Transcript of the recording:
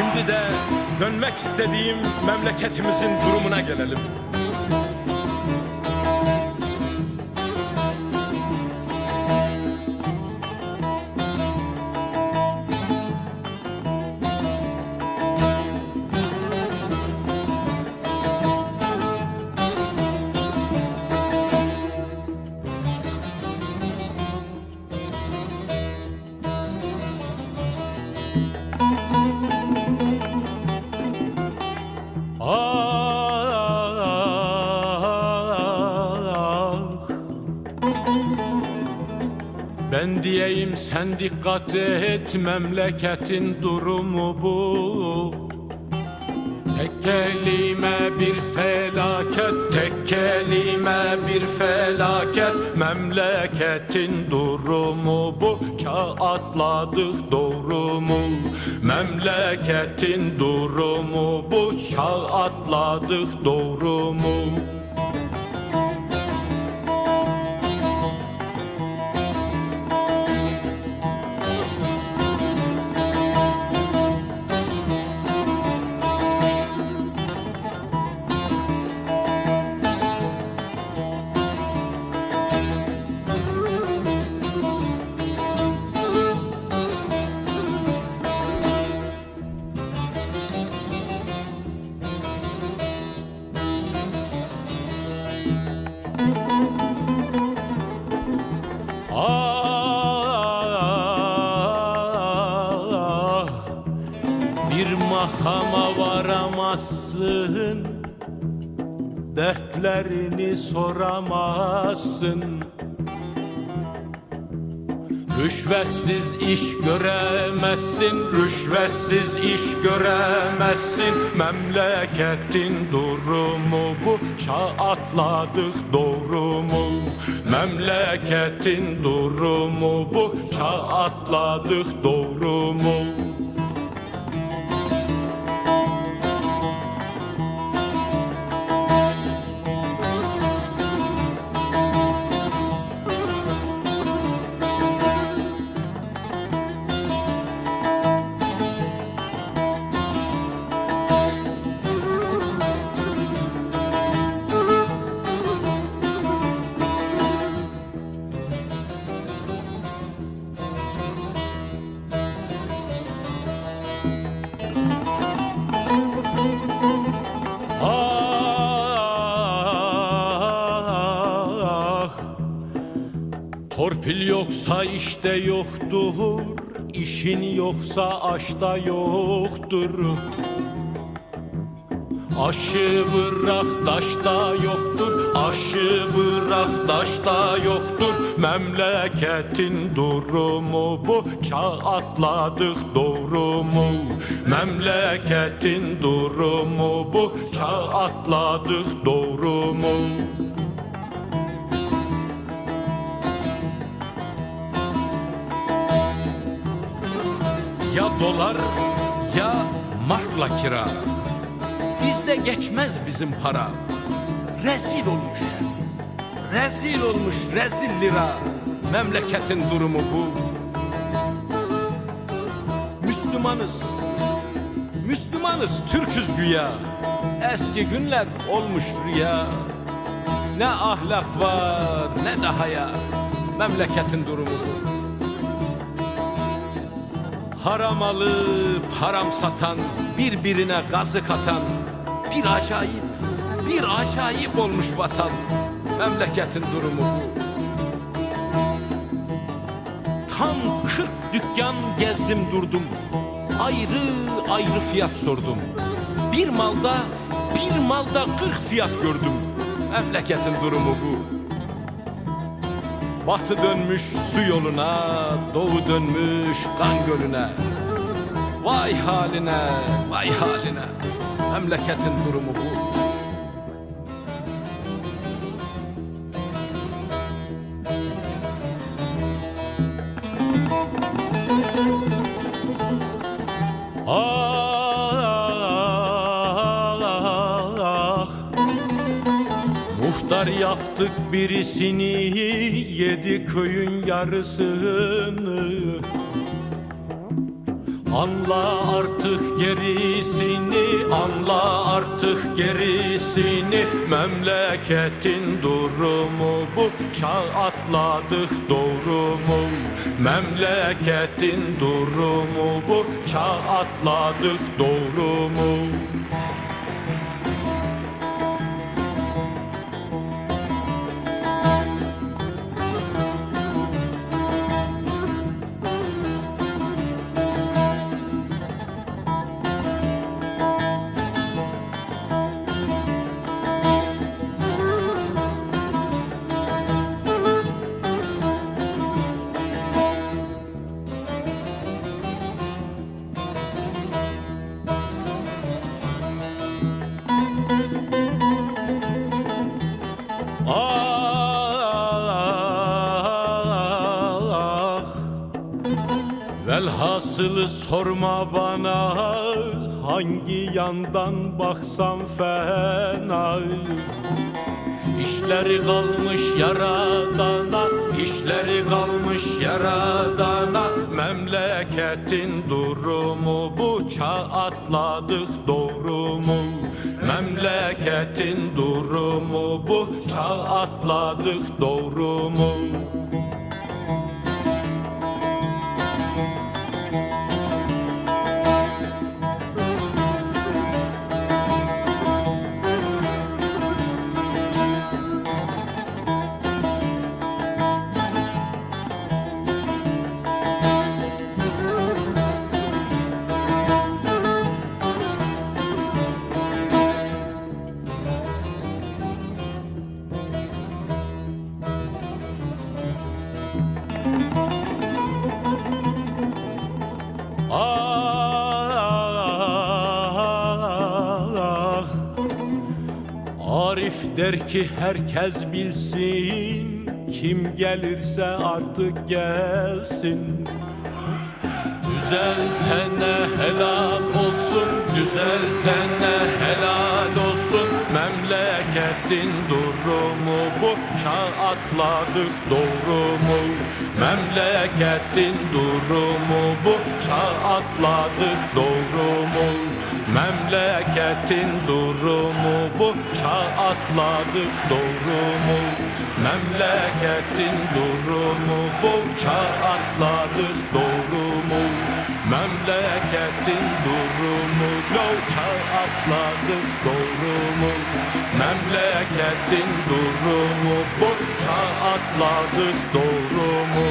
Şimdi de dönmek istediğim memleketimizin durumuna gelelim. Diyeyim sen dikkat et memleketin durumu bu. Tek kelime bir felaket Tek kelime bir felaket. Memleketin durumu bu Çağ atladık doğru mu? Memleketin durumu bu Çağ atladık doğru makama varamazsın Dertlerini soramazsın Rüşvetsiz iş göremezsin, rüşvetsiz iş göremezsin Memleketin durumu bu, çağ atladık doğru mu? Memleketin durumu bu, çağ atladık doğru mu? Torpil yoksa işte yoktur işin yoksa aşta yoktur Aşı bırak taşta yoktur Aşı bırak taşta yoktur Memleketin durumu bu Çağ atladık doğru mu? Memleketin durumu bu Çağ atladık doğru mu? Ya dolar ya markla kira. Bizde geçmez bizim para. Rezil olmuş. Rezil olmuş rezil lira. Memleketin durumu bu. Müslümanız. Müslümanız Türküz güya. Eski günler olmuş rüya. Ne ahlak var ne de haya Memleketin durumu bu Haram alıp haram satan, birbirine gazı katan bir acayip, bir acayip olmuş vatan. Memleketin durumu bu. Tam 40 dükkan gezdim durdum. Ayrı ayrı fiyat sordum. Bir malda, bir malda 40 fiyat gördüm. Memleketin durumu bu. Batı dönmüş su yoluna, doğu dönmüş kan gölüne. Vay haline, vay haline. Memleketin durumu bu. Muhtar yaptık birisini Yedi köyün yarısını Anla artık gerisini, anla artık gerisini Memleketin durumu bu, çağ atladık doğru mu? Memleketin durumu bu, çağ atladık doğru mu? Velhasılı sorma bana Hangi yandan baksam fena İşleri kalmış yaradana işleri kalmış yaradana Memleketin durumu bu çağ atladık doğru mu? Memleketin durumu bu çağ atladık doğru mu? Der ki herkes bilsin Kim gelirse artık gelsin Düzeltene helal olsun Düzeltene helal olsun Memleketin durumu bu Çağ atladık doğru mu? Memleketin durumu bu Çağ atladık doğru mu? Memleketin durumu atladık doğru mu? Memleketin durumu bu Çağ atladık doğru mu? Memleketin durumu lo Çağ atladık doğru mu? Memleketin durumu bu Çağ atladık doğru mu?